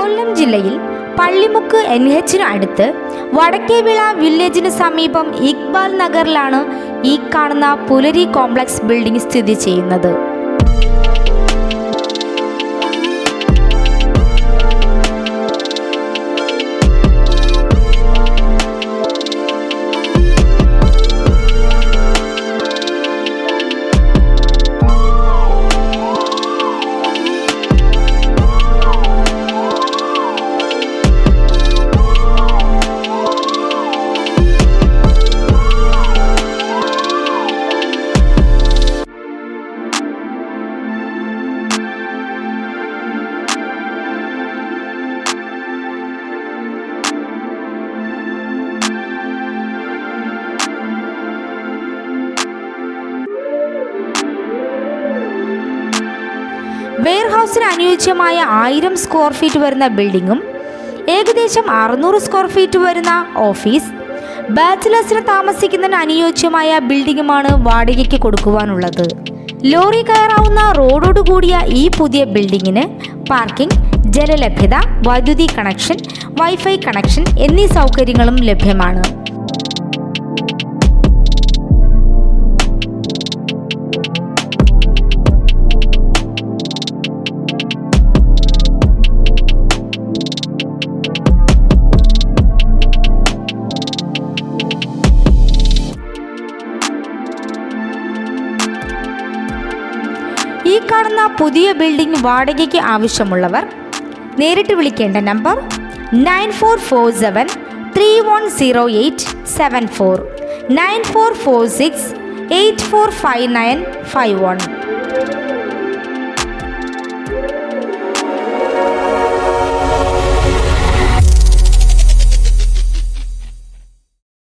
കൊല്ലം ജില്ലയിൽ പള്ളിമുക്ക് എൻ എച്ചിന് അടുത്ത് വടക്കേവിള വില്ലേജിന് സമീപം ഇക്ബാൽ നഗറിലാണ് ഈ കാണുന്ന പുലരി കോംപ്ലക്സ് ബിൽഡിംഗ് സ്ഥിതി ചെയ്യുന്നത്. വെയർഹൗസിന് അനുയോജ്യമായ ആയിരം സ്ക്വയർ ഫീറ്റ് വരുന്ന ബിൽഡിങ്ങും ഏകദേശം അറുന്നൂറ് സ്ക്വയർ ഫീറ്റ് വരുന്ന ഓഫീസ് ബാച്ചിലേഴ്സിന് താമസിക്കുന്നതിന് അനുയോജ്യമായ ബിൽഡിങ്ങുമാണ് വാടകയ്ക്ക് കൊടുക്കുവാനുള്ളത്. ലോറി കയറാവുന്ന റോഡോട് കൂടിയ ഈ പുതിയ ബിൽഡിങ്ങിന് പാർക്കിംഗ് ജലലഭ്യത വൈദ്യുതി കണക്ഷൻ വൈഫൈ കണക്ഷൻ എന്നീ സൗകര്യങ്ങളും ലഭ്യമാണ്. ഈ കാണുന്ന പുതിയ ബിൽഡിംഗ് വാടകയ്ക്ക് ആവശ്യമുള്ളവർ നേരിട്ട് വിളിക്കേണ്ട number nine four four seven three one zero eight seven four. Nine four four six eight four five nine five one.